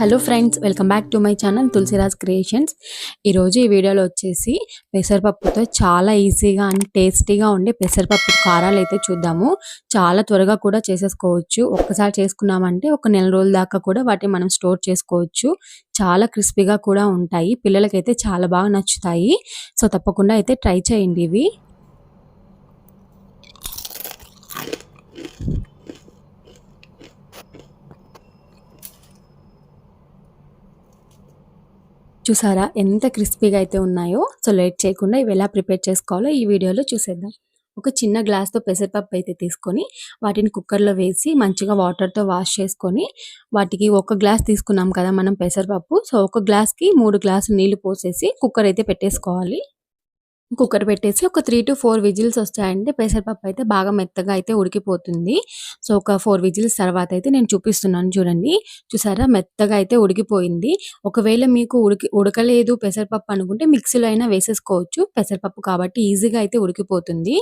Hello friends welcome back to my channel Tulasiraj creations ఈరోజు ఈ వీడియోలో వచ్చేసి పెసరపప్పుతో చాలా ఈజీగా అండ్ టేస్టీగా ఉండే పెసరపప్పు కారాలు అయితే చూద్దాము. చాలా త్వరగా కూడా చేసేసుకోవచ్చు. ఒక్కసారి చేసుకున్నామంటే ఒక నెల రోజుల దాకా కూడా వాటిని మనం స్టోర్ చేసుకోవచ్చు. చాలా క్రిస్పీగా కూడా ఉంటాయి. పిల్లలకైతే చాలా బాగా నచ్చుతాయి. సో తప్పకుండా అయితే ట్రై చేయండి ఇవి. చూసారా ఎంత క్రిస్పీగా అయితే ఉన్నాయో? సో లేట్ చేయకుండా ఇవి ఎలా ప్రిపేర్ చేసుకోవాలో ఈ వీడియోలో చూసేద్దాం. ఒక చిన్న గ్లాస్తో పెసరపప్పు అయితే తీసుకొని వాటిని కుక్కర్లో వేసి మంచిగా వాటర్తో వాష్ చేసుకొని వాటికి ఒక గ్లాస్ తీసుకున్నాం కదా మనం పెసరపప్పు. సో ఒక గ్లాస్కి మూడు గ్లాసులు నీళ్ళు పోసేసి కుక్కర్ అయితే పెట్టేసుకోవాలి. కుక్కర్ పెట్టేసి ఒక త్రీ టు ఫోర్ విజిల్స్ వస్తాయంటే పెసరపప్పు అయితే బాగా మెత్తగా అయితే ఉడికిపోతుంది. సో ఒక ఫోర్ విజిల్స్ తర్వాత అయితే నేను చూపిస్తున్నాను చూడండి. చూసారా? మెత్తగా అయితే ఉడికిపోయింది. ఒకవేళ మీకు ఉడికి ఉడకలేదు పెసరపప్పు అనుకుంటే మిక్సీలో అయినా వేసేసుకోవచ్చు. పెసరపప్పు కాబట్టి ఈజీగా అయితే ఉడికిపోతుంది.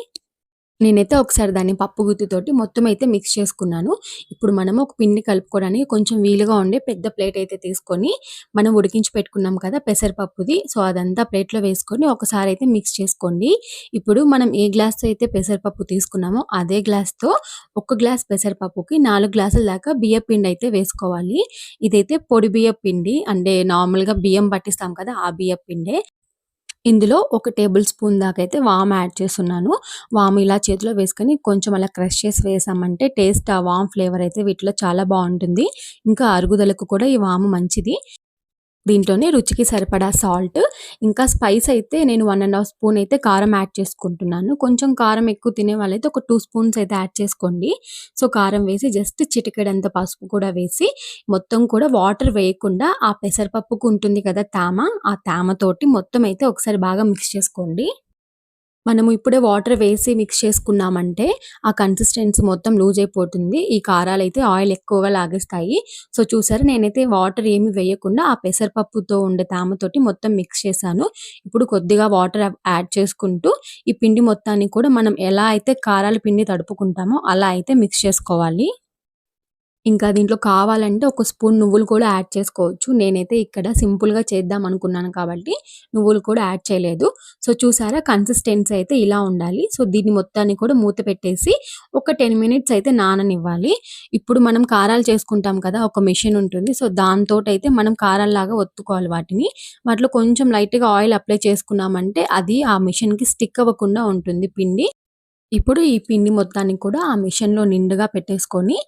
నేనైతే ఒకసారి దాన్ని పప్పు గుత్తితోటి మొత్తం అయితే మిక్స్ చేసుకున్నాను. ఇప్పుడు మనము ఒక పిండి కలుపుకోవడానికి కొంచెం వీలుగా ఉండే పెద్ద ప్లేట్ అయితే తీసుకొని మనం ఉడికించి పెట్టుకున్నాం కదా పెసరపప్పుది. సో అదంతా ప్లేట్లో వేసుకొని ఒకసారి అయితే మిక్స్ చేసుకోండి. ఇప్పుడు మనం ఏ గ్లాస్తో అయితే పెసరపప్పు తీసుకున్నామో అదే గ్లాస్తో ఒక గ్లాస్ పెసరపప్పుకి నాలుగు గ్లాసుల దాకా బియ్య పిండి అయితే వేసుకోవాలి. ఇదైతే పొడి బియ్య పిండి. అంటే నార్మల్గా బియ్యం పట్టిస్తాం కదా ఆ బియ్య పిండే. ఇందులో ఒక టేబుల్ స్పూన్ దాకా అయితే వామ్ యాడ్ చేస్తున్నాను. వామ్ ఇలా చేతిలో వేసుకొని కొంచెం అలా క్రష్ చేసి వేసామంటే టేస్ట్ ఆ వామ్ ఫ్లేవర్ అయితే వీటిలో చాలా బాగుంటుంది. ఇంకా అరుగుదలకు కూడా ఈ వాము మంచిది. దీంట్లోనే రుచికి సరిపడా సాల్ట్ ఇంకా స్పైస్ అయితే నేను వన్ అండ్ హాఫ్ స్పూన్ అయితే కారం యాడ్ చేసుకుంటున్నాను. కొంచెం కారం ఎక్కువ తినే వాళ్ళైతే ఒక టూ స్పూన్స్ అయితే యాడ్ చేసుకోండి. సో కారం వేసి జస్ట్ చిటికెడంత పసుపు కూడా వేసి మొత్తం కూడా వాటర్ వేయకుండా ఆ పెసరపప్పుకు ఉంటుంది కదా తేమ ఆ తేమతోటి మొత్తం అయితే ఒకసారి బాగా మిక్స్ చేసుకోండి. మనము ఇప్పుడే వాటర్ వేసి మిక్స్ చేసుకున్నామంటే ఆ కన్సిస్టెన్సీ మొత్తం లూజ్ అయిపోతుంది. ఈ కారాలు అయితే ఆయిల్ ఎక్కువగా లాగేస్తాయి. సో చూసారు నేనైతే వాటర్ ఏమి వేయకుండా ఆ పెసరపప్పుతో ఉండే తామతోటి మొత్తం మిక్స్ చేశాను. ఇప్పుడు కొద్దిగా వాటర్ యాడ్ చేసుకుంటూ ఈ పిండి మొత్తాన్ని కూడా మనం ఎలా అయితే కారాల పిండి తడుపుకుంటామో అలా అయితే మిక్స్ చేసుకోవాలి. ఇంకా దీంట్లో కావాలంటే ఒక స్పూన్ నువ్వులు కూడా యాడ్ చేసుకోవచ్చు. నేనైతే ఇక్కడ సింపుల్గా చేద్దాం అనుకున్నాను కాబట్టి నువ్వులు కూడా యాడ్ చేయలేదు. సో చూసారా కన్సిస్టెన్సీ అయితే ఇలా ఉండాలి. సో దీన్ని మొత్తాన్ని కూడా మూత పెట్టేసి ఒక టెన్ మినిట్స్ అయితే నాననివ్వాలి. ఇప్పుడు మనం కారాలు చేసుకుంటాం కదా ఒక మిషన్ ఉంటుంది. సో దాంతో అయితే మనం కారాల్లాగా ఒత్తుకోవాలి వాటిని. వాటిలో కొంచెం లైట్గా ఆయిల్ అప్లై చేసుకున్నామంటే అది ఆ మిషన్కి స్టిక్ అవ్వకుండా ఉంటుంది పిండి. ఇప్పుడు ఈ పిండి మొత్తాన్ని కూడా ఆ మిషన్లో నిండుగా పెట్టేసుకొని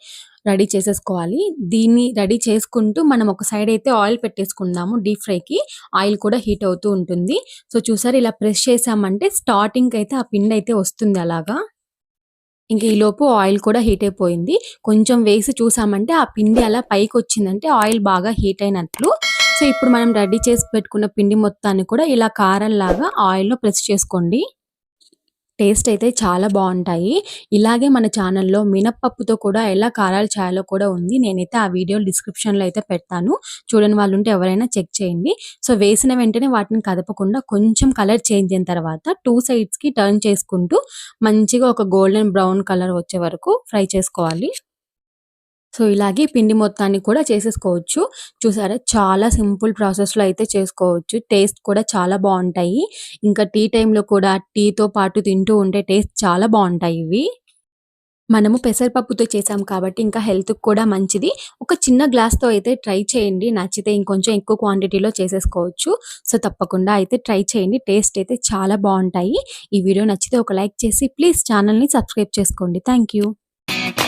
రెడీ చేసేసుకోవాలి. దీన్ని రెడీ చేసుకుంటూ మనం ఒక సైడ్ అయితే ఆయిల్ పెట్టేసుకుందాము. డీప్ ఫ్రైకి ఆయిల్ కూడా హీట్ అవుతూ ఉంటుంది. సో చూసారు ఇలా ప్రెస్ చేసామంటే స్టార్టింగ్ అయితే ఆ పిండి అయితే వస్తుంది అలాగా. ఇంక ఈలోపు ఆయిల్ కూడా హీట్ అయిపోయింది. కొంచెం వేసి చూసామంటే ఆ పిండి అలా పైకి వచ్చిందంటే ఆయిల్ బాగా హీట్ అయినట్లు. సో ఇప్పుడు మనం రెడీ చేసి పెట్టుకున్న పిండి మొత్తాన్ని కూడా ఇలా కారంలాగా ఆయిల్లో ప్రెస్ చేసుకోండి. టేస్ట్ అయితే చాలా బాగుంటాయి. ఇలాగే మన ఛానల్లో మినప్పప్పుతో కూడా ఎలా కారాలు చేయాలో కూడా ఉంది. నేనైతే ఆ వీడియో డిస్క్రిప్షన్లో అయితే పెడతాను. చూడని వాళ్ళు ఉంటే ఎవరైనా చెక్ చేయండి. సో వేసిన వెంటనే వాటిని కదపకుండా కొంచెం కలర్ చేంజ్ అయిన తర్వాత టూ సైడ్స్కి టర్న్ చేసుకుంటూ మంచిగా ఒక గోల్డెన్ బ్రౌన్ కలర్ వచ్చే వరకు ఫ్రై చేసుకోవాలి. సో ఇలాగే పిండి మొత్తాన్ని కూడా చేసేసుకోవచ్చు. చూసారా? చాలా సింపుల్ ప్రాసెస్లో అయితే చేసుకోవచ్చు. టేస్ట్ కూడా చాలా బాగుంటాయి. ఇంకా టీ టైంలో కూడా టీతో పాటు తింటూ ఉంటే టేస్ట్ చాలా బాగుంటాయి ఇవి. మనము పెసరపప్పుతో చేసాం కాబట్టి ఇంకా హెల్త్కి కూడా మంచిది. ఒక చిన్న గ్లాస్తో అయితే ట్రై చేయండి. నచ్చితే ఇంకొంచెం ఎక్కువ క్వాంటిటీలో చేసేసుకోవచ్చు. సో తప్పకుండా అయితే ట్రై చేయండి. టేస్ట్ అయితే చాలా బాగుంటాయి. ఈ వీడియో నచ్చితే ఒక లైక్ చేసి ప్లీజ్ ఛానల్ని సబ్స్క్రైబ్ చేసుకోండి. థ్యాంక్